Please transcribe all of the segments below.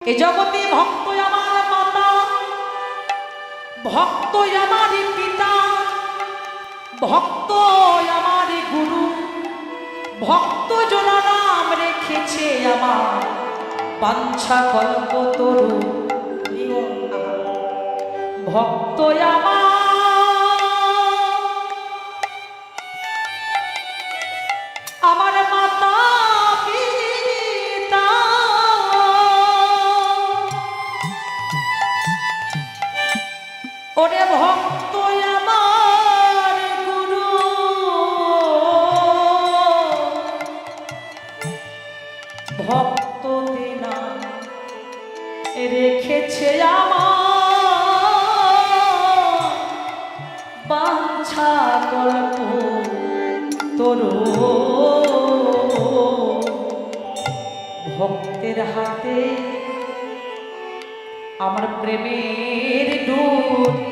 এ জগতে ভক্ত আমার মাতা ভক্ত আমার পিতা ভক্ত আমার গুরু, ভক্ত নাম রেখেছে আমার, বাঞ্ছা কল্প তরু ভক্ত আমার ভক্তের হাতে আমার প্রেমের ডোরি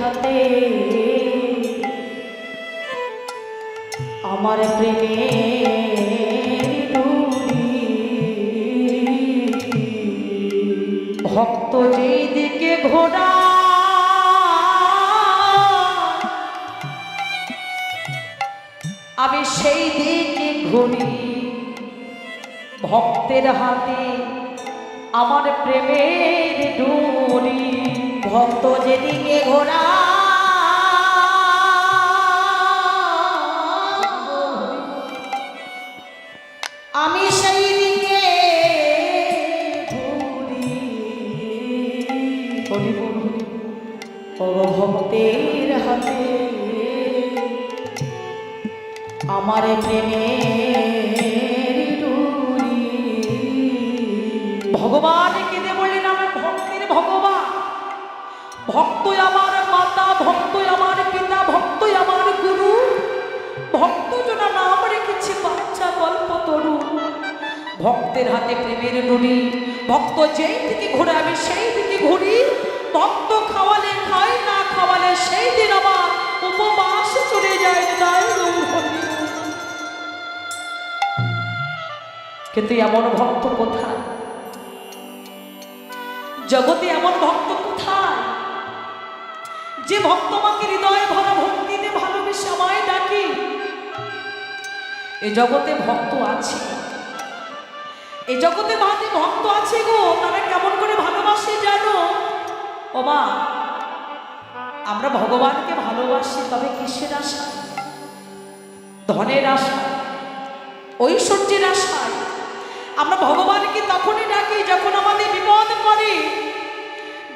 হাতে আমার প্রেমের ভক্ত যেই দিকে ঘোড়া। আমি সেই দিকে ঘুরি। ভক্তের হাতে আমার প্রেমের ডুরি ভক্ত যেদিকে ঘোড়া আমার প্রেমের ডুরি ভগবান কেঁদে বললেন, আমার ভক্তের ভগবান। ভক্তই আমার মাতা, ভক্তই আমার পিতা, ভক্তই আমার গুরু। ভক্ত জনা নাম রেখেছে বাচ্চা, গল্প তরু। ভক্তের হাতে প্রেমের নুড়ি ভক্ত যেই দিকে ঘুরে আমি সেই কিন্তু এমন ভক্ত কোথায়? জগতে এমন ভক্ত কোথায়? যে ভক্ত মাকে হৃদয়ে ভরা ভক্তিতে ভালোবেসে আমায় ডাকি। এ জগতে ভক্ত আছে। এ জগতে মাঝে ভক্ত আছে গো, তারা কেমন করে ভালোবাসে জানো? ও মা, আমরা ভগবানকে ভালোবাসি, তবে কিসের আশা ধনের আশা ঐশ্বর্যের আশায়? আমরা ভগবানকে তখনই ডাকি যখন আমাদের বিপদ করে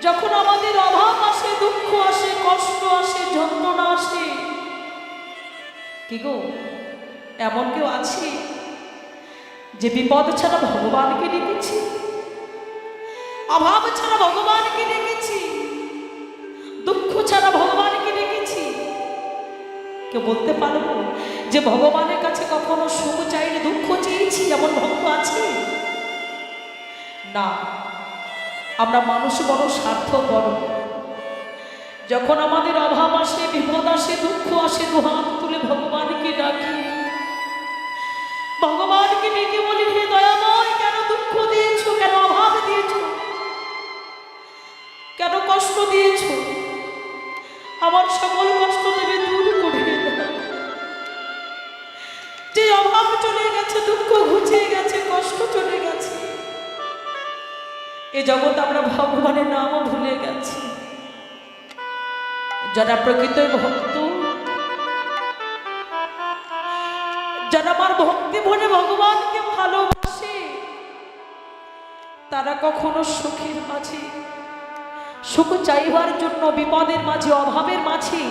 যখন আমাদের অভাব আসে, দুঃখ আসে, কষ্ট আসে, যন্ত্রণা আসে। কি গো, এমন কেউ আছে যে বিপদ ছাড়া ভগবানকে ডেকেছি? অভাব ছাড়া ভগবানকে ডেকেছি? দুঃখ ছাড়া ভগবানকে ডেকেছি? কেউ বলতে পারব যে ভগবানের কাছে কখনো সুখ চাইলে দুঃখ চেয়েছি এমন ভক্ত আছে। না, আমরা মানুষ বড় স্বার্থ বড়। যখন আমাদের অভাব আসে, বিপদ আসে, দুঃখ আসে, দুহাত তুলে ভগবানকে ডাকি। ভগবানকে ডেকে বলি, হে দয়াময়, কেন দুঃখ দিয়েছ? কেন অভাব দিয়েছ? কেন কষ্ট দিয়েছ? আমার সকল গেছে চলে গেছে। এ জগৎ আমরা ভগবানের নামও ভুলে গেছি। যারা প্রকৃত ভক্ত, যারা আমার ভক্তি ভরে ভগবানকে ভালোবাসে, তারা কখনো সুখের মাঝে, সুখ চাইবার জন্য, বিপদের মাঝে, অভাবের মাঝে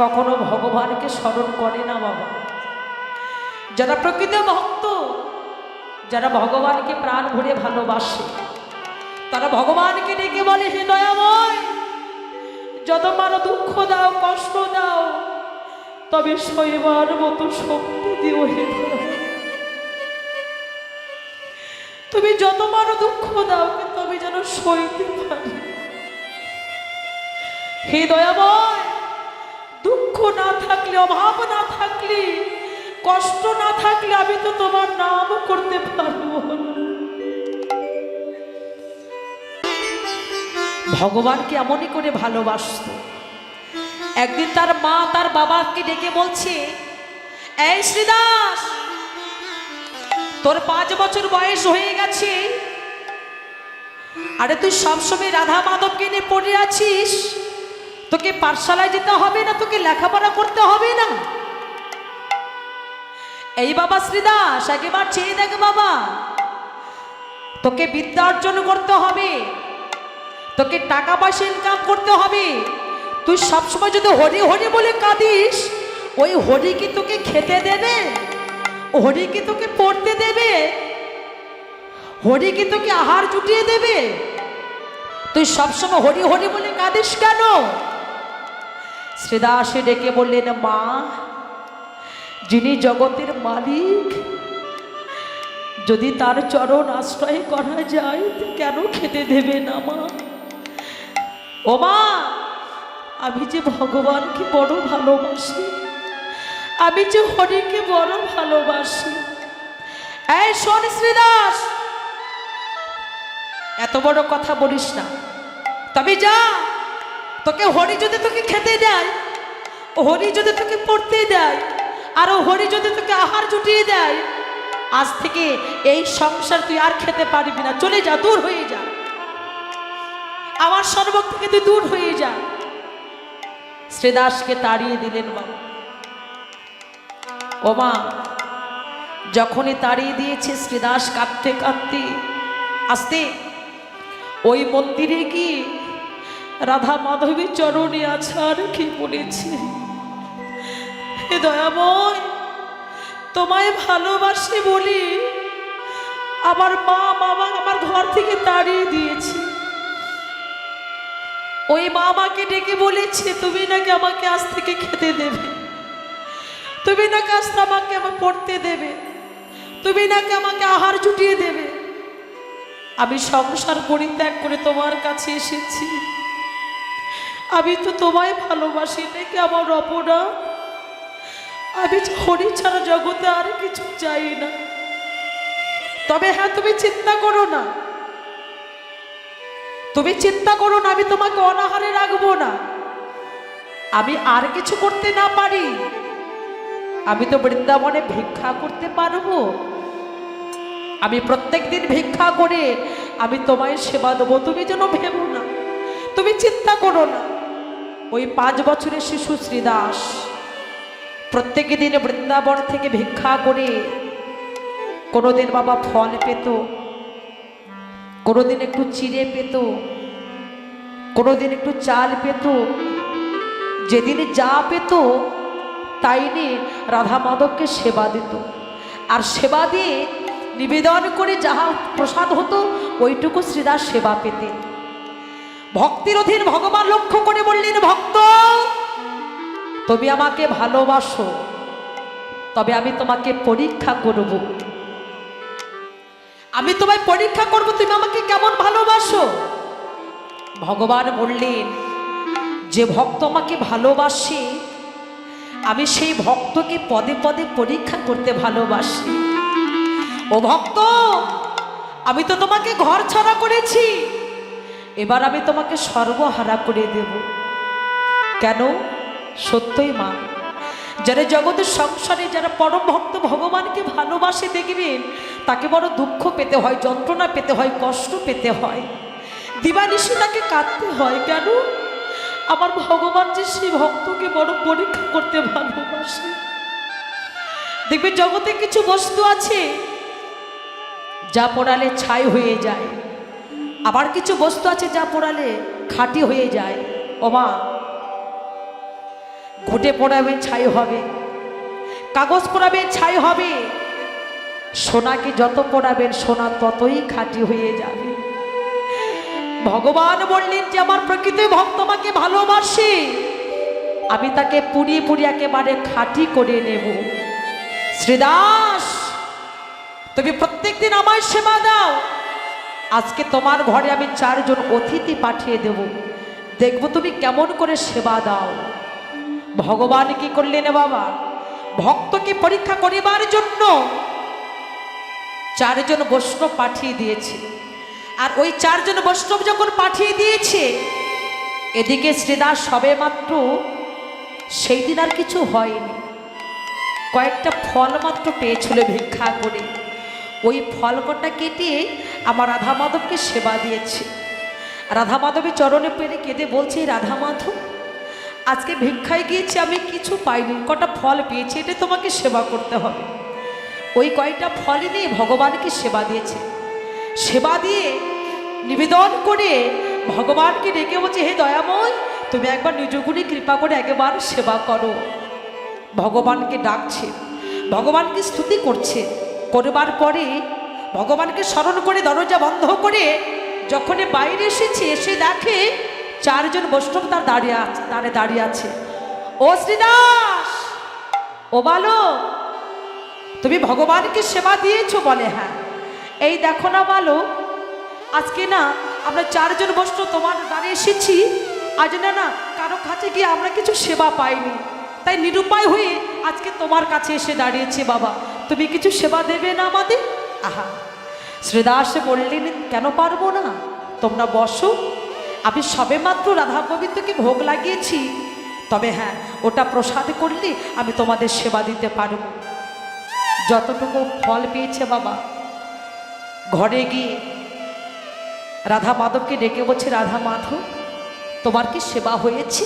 কখনো ভগবানকে স্মরণ করে না বাবা। যারা প্রকৃত ভক্ত যারা ভগবানকে প্রাণ ভরে ভালোবাসে, তারা ভগবানকে ডেকে বলে, হে দয়াময়, যত মানো দুঃখ দাও, কষ্ট দাও, তবে সইবার মতো শক্তি দিও, হে তুমি যত মারো দুঃখ দাও কিন্তু আমি যেন সইতে পারি। হে দয়াময়, দুঃখ না থাকলে, অভাব না থাকলে কষ্ট না থাকলে আমি তো তোমার নাম করতে পারব ভগবানকে এমনই করে ভালোবাসত। একদিন তার মা তার বাবাকে ডেকে বলছে, এই শ্রীদাস, তোর পাঁচ বছর বয়স হয়ে গেছে। আরে তুই সবসময় রাধা মাধবকে নিয়ে পড়ে আছিস? তোকে পাঠশালায় যেতে হবে না? তোকে লেখাপড়া করতে হবে না? এই বাবা শ্রীদাস একবার চেয়ে দেখ বাবা। তোকে বিদ্যা অর্জন করতে হবে। তোকে টাকা পয়সা ইনকাম করতে হবে। তুই সবসময় যদি হরি হরি বলে কাঁদিস, ওই হরি কি তোকে খেতে দেবে? হরি কি তোকে পড়তে দেবে? হরি কি তোকে আহার জুটিয়ে দেবে? তুই সবসময় হরি হরি বলে কাঁদিস কেন? শ্রীদাসে ডেকে বললেন, মা যিনি জগতের মালিক, যদি তার চরণ আশ্রয় করা যায় কেন খেতে দেবে না মা? ও মা, আমি যে ভগবানকে বড় ভালোবাসি, আমি যে হরিকে বড় ভালোবাসি। এই শোন শ্রীদাস, এত বড় কথা বলিস না। তবে যা, তোকে হরি যদি তোকে খেতে দেয়, হরি যদি তোকে পড়তে দেয় আর হরি যদি তোকে আহার জুটিয়ে দেয়, আজ থেকে এই সংসার তুই আর খেতে পারবি না। চলে যা, দূর হয়ে যা। আমার সর্বক থেকে তুই দূর হয়ে যা। শ্রীদাসকে তাড়িয়ে দিলেন বাবা ও মা, যখনই তাড়িয়ে দিয়েছে, শ্রীদাস কাঁদতে কাঁদতে আসতে, ওই মন্দিরে গিয়ে রাধা মাধবীর চরণে আছে আর কি বলেছে হে দয়াময়, তোমায় ভালোবাসি বলি, আমার মা বাবা আমার ঘর থেকে তাড়িয়ে দিয়েছে। ওই মা আমাকে ডেকে বলেছে, তুমি নাকি আমাকে আজ থেকে খেতে দেবে। তুমি নাকি আজ আমাকে আমার পড়তে দেবে। তুমি নাকি আমাকে আহার জুটিয়ে দেবে। আমি সংসার পরিত্যাগ করে তোমার কাছে এসেছি। আমি তো তোমায় ভালোবাসি নাকি আমার অপরাধ? আমি হরি ছাড়া জগতে আর কিছু চাই না। তবে হ্যাঁ তুমি চিন্তা করো না। তুমি চিন্তা করো না, আমি তোমাকে অনাহারে রাখব না। আমি আর কিছু করতে না পারি। আমি তো বৃন্দাবনে ভিক্ষা করতে পারব। আমি প্রত্যেক দিন ভিক্ষা করে আমি তোমায় সেবা দেবো। তুমি যেন ভেবো না। তুমি চিন্তা করো না। ওই পাঁচ বছরের শিশু শ্রীদাস। প্রত্যেক দিন বৃন্দাবন থেকে ভিক্ষা করে কোনোদিন বাবা ফল পেত, কোনোদিন একটু চিড়ে পেত, কোনোদিন একটু চাল পেত, যেদিন যা পেত তাই নিয়ে রাধা মাধবকে সেবা দিত। আর সেবা দিয়ে নিবেদন করে যাহা প্রসাদ হতো, ওইটুকু শ্রীদাস সেবা পেতেন। ভক্তির অধীন ভগবান লক্ষ্য করে বললেন, ভক্ত তুমি আমাকে ভালোবাসো, তবে আমি তোমাকে পরীক্ষা করব। আমি তোমায় পরীক্ষা করব, তুমি আমাকে কেমন ভালোবাসো? ভগবান বললেন, যে ভক্ত আমাকে ভালোবাসে, আমি সেই ভক্তকে পদে পদে পরীক্ষা করতে ভালোবাসি। ও ভক্ত, আমি তো তোমাকে ঘর ছাড়া করেছি, এবার আমি তোমাকে সর্বহারা করে দেব। কেন? সত্যই মা। যারা জগতের সংসারে, যারা পরম ভক্ত ভগবানকে ভালোবাসে দেখবেন, তাকে বড় দুঃখ পেতে হয়, যন্ত্রণা পেতে হয়, কষ্ট পেতে হয়। দিবানিশি তাকে কাঁদতে হয় কেন? আমার ভগবান যে সেই ভক্তকে বড় পরীক্ষা করতে ভালোবাসে। দেখবে জগতে কিছু বস্তু আছে, যা পড়ালে ছাই হয়ে যায়। আবার কিছু বস্তু আছে যা পড়ালে খাঁটি হয়ে যায়। ওমা ঘুটে পড়াবে, ছাই হবে। কাগজ পড়াবে, ছাই হবে। সোনাকে যত পড়াবেন, সোনা ততই খাঁটি হয়ে যাবে। ভগবান বললেন যে, আমার প্রকৃত ভক্ত আমাকে ভালোবাসে। আমি তাকে পুড়িয়ে পুড়িয়ে একেবারে খাঁটি করে নেব। শ্রীদাস, তুমি প্রত্যেকদিন আমায় সেবা দাও। আজকে তোমার ঘরে আমি চারজন অতিথি পাঠিয়ে দেব। দেখব তুমি কেমন করে সেবা দাও। ভগবান কি করলেন বাবা? ভক্তকে পরীক্ষা করিবার জন্য চারজন বৈষ্ণব পাঠিয়ে দিয়েছে। আর ওই চারজন বৈষ্ণব যখন পাঠিয়ে দিয়েছে, এদিকে শ্রীদাস সবে মাত্র সেই দিন আর কিছু হয়নি। কয়েকটা ফল মাত্র পেয়েছিল ভিক্ষা করে। ওই ফল কটা কেটে আমার রাধা মাধবকে সেবা দিয়েছে। রাধা মাধবের চরণে পেরে কেঁদে বলছে রাধা মাধব আজকে ভিক্ষায় গিয়েছি, আমি কিছু পাইনি। কটা ফল পেয়েছি, এটা তোমাকে সেবা করতে হবে। ওই কয়টা ফল নিয়ে ভগবানকে সেবা দিয়েছে? সেবা দিয়ে নিবেদন করে ভগবানকে ডেকে বলছে, হে দয়াময়, তুমি একবার নিজগুলি কৃপা করে একবার সেবা করো। ভগবানকে ডাকছে, ভগবানকে স্তুতি করছে। করবার পরে ভগবানকে স্মরণ করে দরজা বন্ধ করে যখন বাইরে এসেছে, এসে দেখে চারজন বৈষ্ণব তার দাঁড়িয়ে আছে দাঁড়ে দাঁড়িয়ে আছে। ও শ্রীদাস! ও বালো তুমি ভগবানকে সেবা দিয়েছ বলে হ্যাঁ। এই দেখো না বালো আজকে না আমরা চারজন বৈষ্ণব তোমার দাঁড়িয়ে এসেছি। আজ না না, কারও কাছে গিয়ে আমরা কিছু সেবা পাইনি। তাই নিরুপায় হয়ে আজকে তোমার কাছে এসে দাঁড়িয়েছে বাবা। তুমি কিছু সেবা দেবে না আমাদের? আহা। শ্রীদাস বললেন, কেন পারব না? তোমরা বসো। আমি সবেমাত্র রাধা গোবিন্দকে ভোগ লাগিয়েছি। তবে হ্যাঁ ওটা প্রসাদ করলে আমি তোমাদের সেবা দিতে পারব। যতটুকু ফল পেয়েছে বাবা। ঘরে গিয়ে রাধা মাধবকে ডেকে বলছে, রাধা মাধব, তোমার কি সেবা হয়েছে?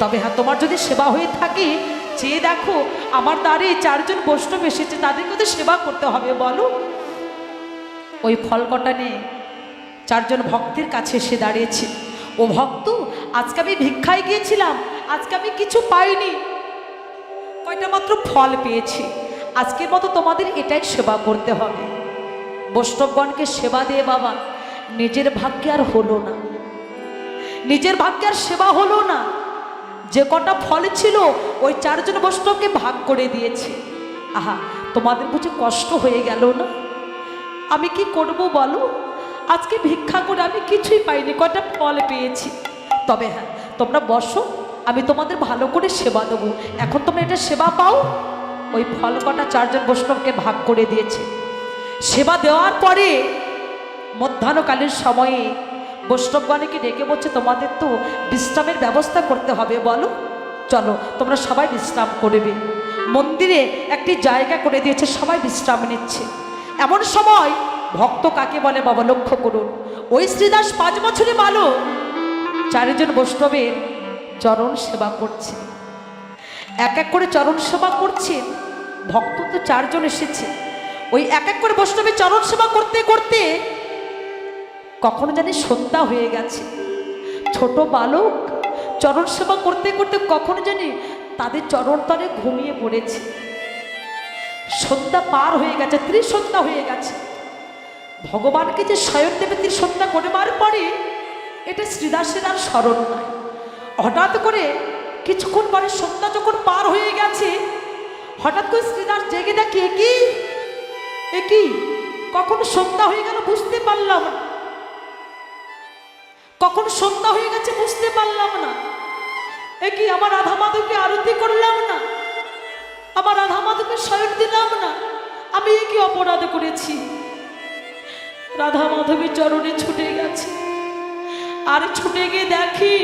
তবে হ্যাঁ তোমার যদি সেবা হয়ে থাকে, চেয়ে দেখো, আমার দ্বারে চারজন বৈষ্ণব এসেছে, তাদেরকে তো সেবা করতে হবে, বলো। ওই ফল কটা নিয়ে চারজন ভক্তের কাছে এসে দাঁড়িয়েছে। ও ভক্ত, আজকে আমি ভিক্ষায় গিয়েছিলাম, আজকে আমি কিছু পাইনি। কয়টা মাত্র ফল পেয়েছি। আজকের মতো তোমাদের এটাই সেবা করতে হবে। বৈষ্ণবগণকে সেবা দিয়ে বাবা, নিজের ভাগ্যে আর হলো না। নিজের ভাগ্যে আর সেবা হলো না। যে কটা ফল ছিল, ওই চারজন বৈষ্ণবকে ভাগ করে দিয়েছে। আহা, তোমাদের বুঝে কষ্ট হয়ে গেল না? আমি কি করব বলো? আজকে ভিক্ষা করে আমি কিছুই পাইনি কটা ফল পেয়েছি। তবে হ্যাঁ তোমরা বসো, আমি তোমাদের ভালো করে সেবা দেবো। এখন তোমরা এটা সেবা পাও? ওই ফল কটা চারজন বৈষ্ণবকে ভাগ করে দিয়েছে। সেবা দেওয়ার পরে মধ্যাহ্নকালীন সময়ে বৈষ্ণবগণকে ডেকে বলছে, তোমাদের তো বিশ্রামের ব্যবস্থা করতে হবে, বলো। চলো, তোমরা সবাই বিশ্রাম করবে। মন্দিরে একটি জায়গা করে দিয়েছে, সবাই বিশ্রাম নিচ্ছে। এমন সময় ভক্ত কাকে বলে বাবা, লক্ষ্য করুন। ওই শ্রীদাস পাঁচ বছরে ভালো চারিজন বৈষ্ণবের চরণ সেবা করছে। এক এক করে চরণ সেবা করছেন, ভক্ত তো চারজন এসেছে। ওই এক এক করে বৈষ্ণবের চরণ সেবা করতে করতে কখনো জানি সন্ধ্যা হয়ে গেছে। ছোট বালক চরণ সেবা করতে করতে কখনো জানি তাদের চরণ তলে ঘুমিয়ে পড়েছে। সন্ধ্যা পার হয়ে গেছে, ত্রিসন্ধ্যা হয়ে গেছে। ভগবানকে যে স্বয়ং দেবে ত্রিসন্ধ্যা করবার পরে এটা শ্রীদাসের আর স্মরণ নয়। হঠাৎ করে কিছুক্ষণ পরে সন্ধ্যা যখন পার হয়ে গেছে, হঠাৎ করে শ্রীদাস জেগে দেখে কি? এ কি? কখন সন্ধ্যা হয়ে গেল বুঝতে পারলাম না। কখন সন্ধ্যা হয়ে গেছে বুঝতে পারলাম না। একই আমার রাধা মাধবকে আরতি করলাম না? আমার রাধা মাধবকে স্বয়ং দিলাম না? আমি এ কি অপরাধ করেছি? রাধা মাধবের চরণে ছুটে গেছে। আর ছুটে গিয়ে দেখি,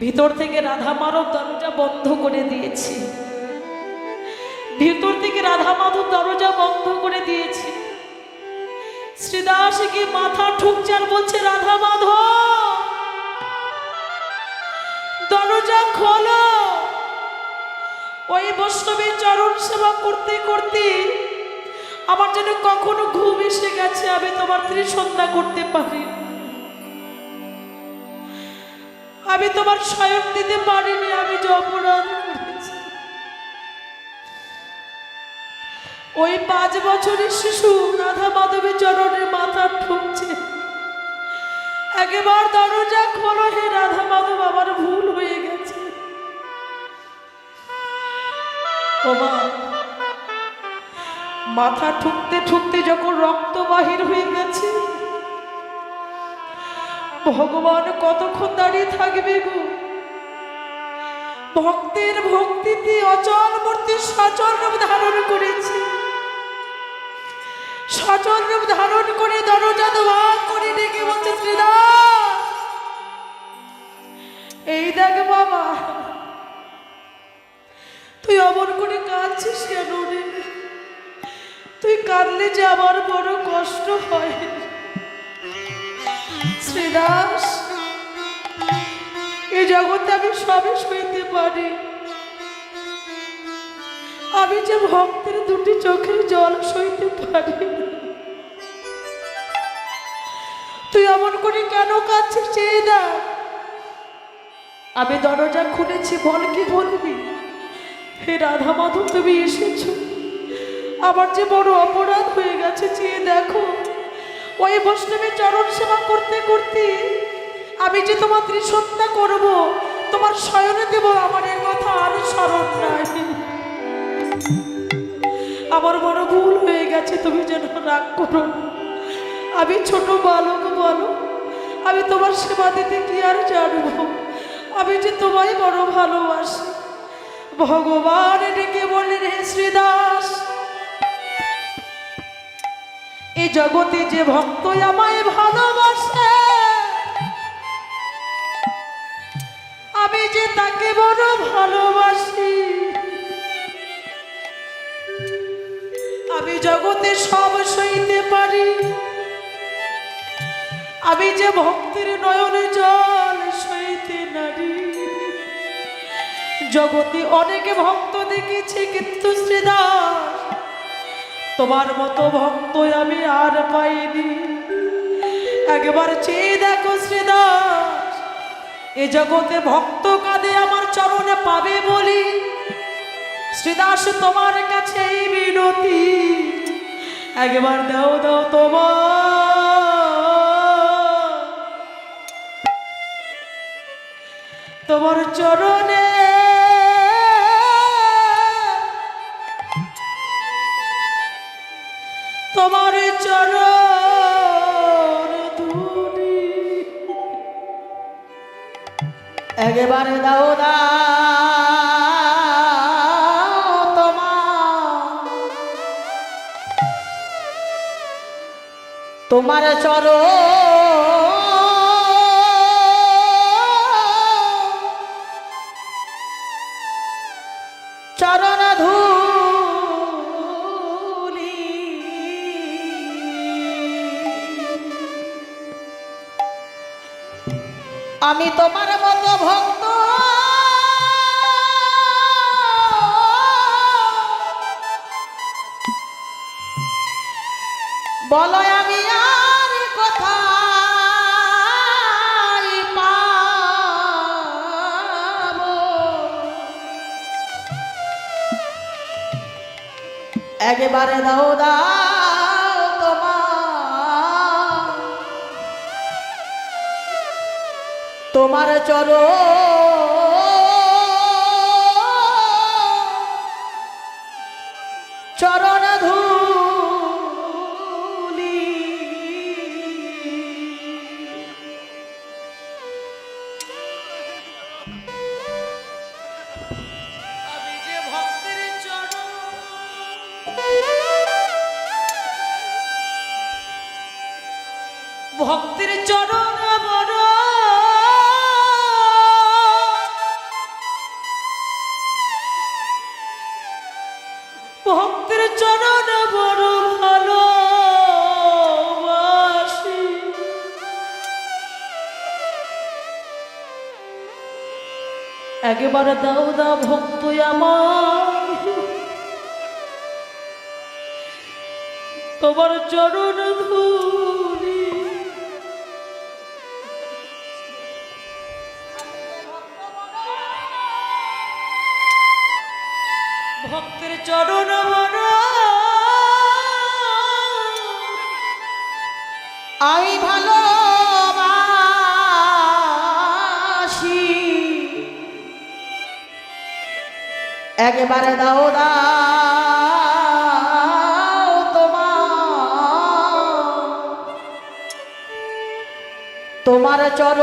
ভিতর থেকে রাধা মাধব দরজা বন্ধ করে দিয়েছে। ভিতর থেকে রাধা মাধব দরজা বন্ধ করে দিয়েছে। শ্রীদাস গিয়ে মাথা ঠুকছে আর বলছে, রাধা মাধব, দরজা খোলো। ওই বৈষ্ণবের চরণ সেবা করতে করতে আমার যেন কখনো ঘুম এসে গেছে আমি তোমার ত্রিসন্ধ্যা করতে পারি। আমি তোমার স্বয়ং দিতে পারিনি আমি যে অপরাধ ওই পাঁচ বছরের শিশু রাধা মাধবের চরণের মাথা ঠুকছে। একেবার দরজা খোলো হে রাধা মাধব আমার ভুল হয়ে গেছে। ও মা, মাথা ঠুকতে ঠুকতে যখন রক্ত বাহির হয়ে গেছে, ভগবান কতক্ষণ দাঁড়িয়ে থাকবে গো? ভক্তের ভক্তিতে অচল মূর্তি সচল রূপ ধারণ করেছে। সচল রূপ ধারণ করে দরজা দোয়া করে ডেকে বলছে শ্রীদাস এই দেখ বাবা, তুই অমন করে কাঁদছিস কেন রে? তুই কাঁদলে যে আমার বড় কষ্ট হয়। শ্রীদাস, এই জগতে আমি সবে সইতে পারি। আমি যে ভক্তের দুটি চোখের জল সইতে পারি। তুই এমন করে কেন কাঁদছিস চেয়ে না আমি দরজা খুলেছি, বল কি বলবি? হে রাধা মাধব তুমি এসেছ। আমার যে বড় অপরাধ হয়ে গেছে, চেয়ে দেখো। ওই বৈষ্ণবের চরণ সেবা করতে করতে আমি যে তোমার ত্রিসত্তা করব, তোমার শয়নে দেব, আমার এ কথা আর স্মরণ নাই। আমার বড় ভুল হয়ে গেছে, তুমি যেন রাগ করো আমি ছোট বালক, বলো, আমি তোমার সেবা দিতে কি আর জানব? আমি যে তোমায় বড় ভালোবাসি। ভগবান ডেকে বললেন, হে শ্রীদাস এই জগতে যে ভক্ত আমায় ভালোবাসে, আমি যে তাকে বড় ভালোবাসি। আমি জগতে সব সইতে পারি। আমি যে ভক্তের নয়নে জল সইতে নারী। জগতে অনেকে ভক্ত দেখেছি, কিন্তু শ্রীদাস তোমার মতো ভক্ত আমি আর পাইনি। একবার চেয়ে দেখো শ্রীদাস, এ জগতে ভক্ত কাঁদে আমার চরণে পাবে বলি। শ্রীদাস, তোমার কাছে বিনতি। একবার দাও দাও তোমার। তোমার চরণে তোমার একেবারে দাও দা তোমার তোমার চর চরণ আমি তোমার মতো ভক্ত। বলো আমি আর পাবো? একেবারে দাও দাও। তোমার চর চরণ একেবারে দাও দা ভক্ত আমার। তোমার চরণ ধুলি একেবারে দাও দাও তোমার। তোমার চর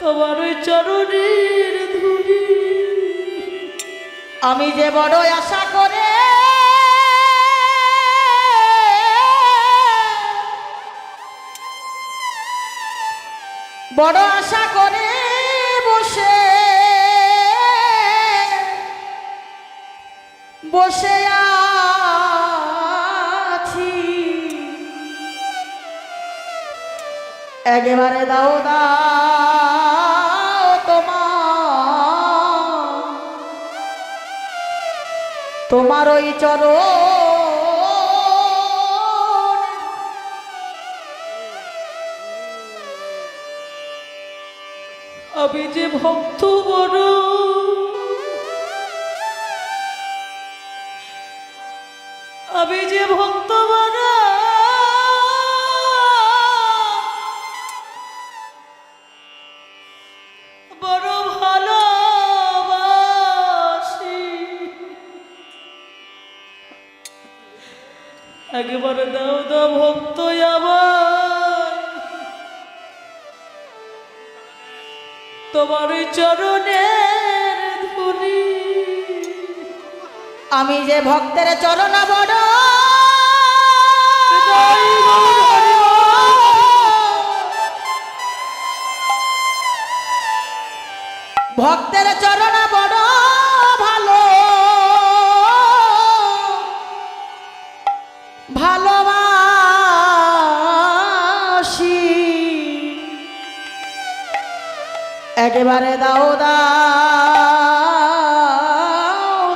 তোমার চরণের ধুলি। আমি যে বড় আশা করে, বড় আশা করে বসে বসে আছি। একেবারে দাও দাও তোমার ওই চরণ। আমি যে ভক্ত বড় আমি যে ভক্ত একেবারে দাও দাও ভক্ত আমার তোমার চরণের ধুলি আমি যে ভক্তের চরণ বড়। ভক্তের চরণ বড়। ভালোবাসি। একেবারে দাও দাও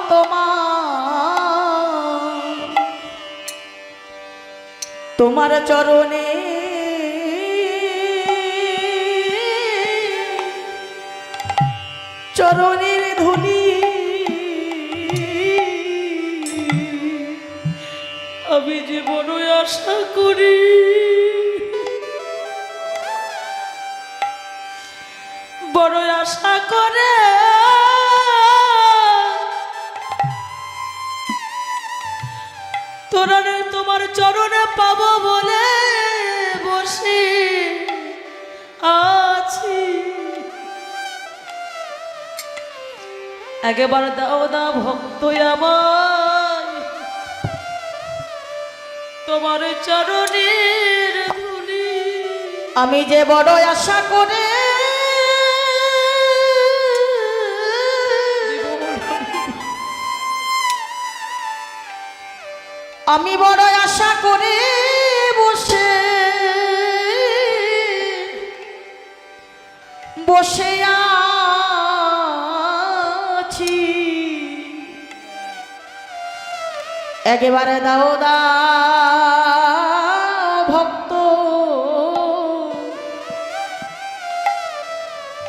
তোমার। তোমার চরণে চরণের ধুলি আশা করি। বড় আশা করে। তোরা তোমার চরণে পাবো বলে বসে আছি। একেবারে দাও দা ভক্ত আমার। তোমার চরণের ধুলি। আমি যে বড় আশা করে আমি বড় আশা করে বসে বসে আছি। একেবারে দাও দা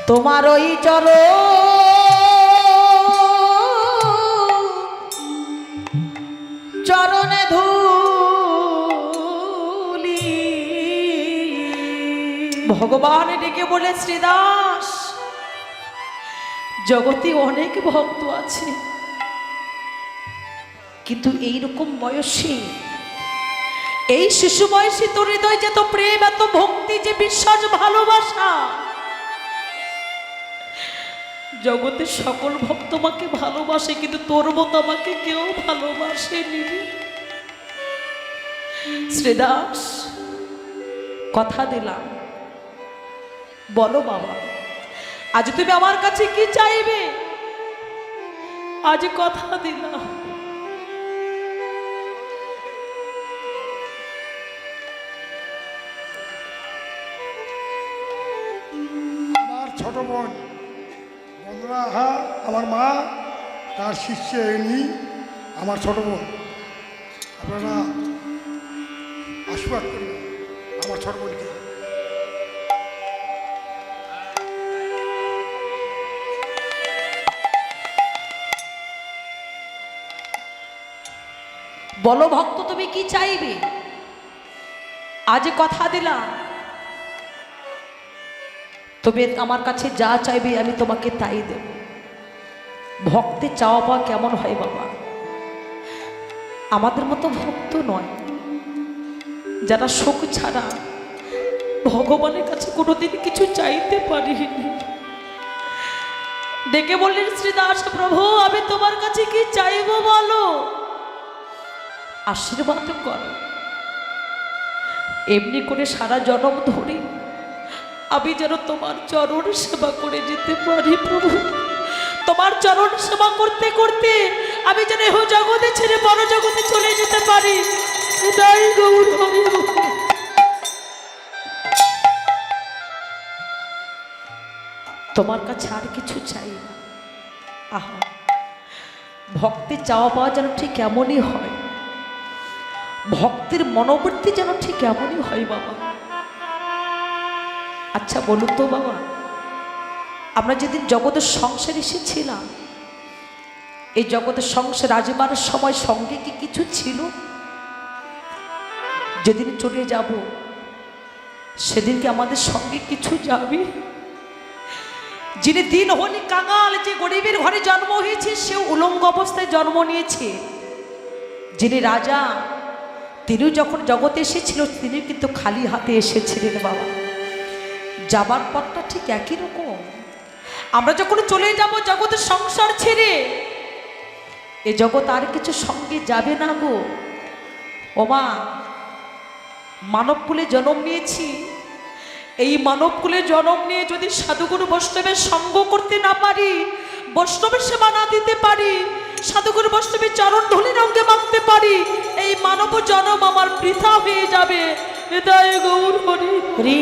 তোমার ওই চর চরণে ধুলি। ভগবান ডেকে বলে, শ্রীদাস, জগতে অনেক ভক্ত আছে। কিন্তু এইরকম বয়সে, এই শিশু বয়সী তোর হৃদয় যে এত প্রেম, এত ভক্তি, যে বিশ্বাস, ভালোবাসা জগতের সকল ভক্ত আমাকে ভালোবাসে, কিন্তু তোর মতো আমাকে কেউ ভালোবাসেনি। শ্রীদাস, কথা দিলাম। বলো বাবা, আজ তুমি আমার কাছে কি চাইবে? আজ কথা দিলাম। ছোট বোন। হা আমার মা, তার শিষ্য ইনি আমার ছোট বোন। আপনারা আশীর্বাদ করুন, আমার ছোট বোনকে। বলো ভক্ত, তুমি কি চাইবে? আজ কথা দিলাম। তবে আমার কাছে যা চাইবে আমি তোমাকে তাই দেব। ভক্তে চাওয়া পাওয়া কেমন হয় বাবা? আমাদের মতো ভক্ত নয়। যারা শোক ছাড়া ভগবানের কাছে কোনোদিন কিছু চাইতে পারিনি। ডেকে বললেন, শ্রীদাস, প্রভু, আমি তোমার কাছে কি চাইব বলো? আশীর্বাদ করো। এমনি করে সারা জনম ধরে আমি যেন তোমার চরণ সেবা করে যেতে পারি, প্রভু। তোমার চরণ সেবা করতে করতে আমি যেন এহ জগতে ছেড়ে বড় জগতে চলে যেতে পারি। তোমার কাছে আর কিছু চাই আহা ভক্তি চাওয়া পাওয়া যেন ঠিক এমনই হয়। ভক্তের মনোবৃত্তি যেন ঠিক এমনই হয়, বাবা। আচ্ছা বলুন তো বাবা, আমরা যেদিন জগতের সংসার এসেছিলাম, এই জগতের সংসার রাজবার সময় সঙ্গে কি কিছু ছিল? যেদিন চলে যাব, সেদিন কি আমাদের সঙ্গে কিছু যাবে? যিনি দিন হলি কাঙাল, যে গরিবের ঘরে জন্ম হয়েছে সে উলঙ্গ অবস্থায় জন্ম নিয়েছে। যিনি রাজা, তিনিও যখন জগতে এসেছিল তিনি কিন্তু খালি হাতে এসেছিলেন বাবা। যাবার পথটা ঠিক একই রকম। আমরা যখন চলে যাব জগতের সংসার ছেড়ে, এ জগৎ আর কিছু সঙ্গে যাবে না গো। ওমা মানবকুলে জন্ম নিয়েছি। এই মানবকুলে জন্ম নিয়ে যদি সাধুগুরু বৈষ্ণবের সঙ্গ করতে না পারি, বৈষ্ণবের সেবা না দিতে পারি, সাধুগুরু বৈষ্ণবের চরণ ধুলি রঙে মানতে পারি, এই মানব জনম আমার বৃথা হয়ে যাবে। হৃদয় গৌর হরি হরি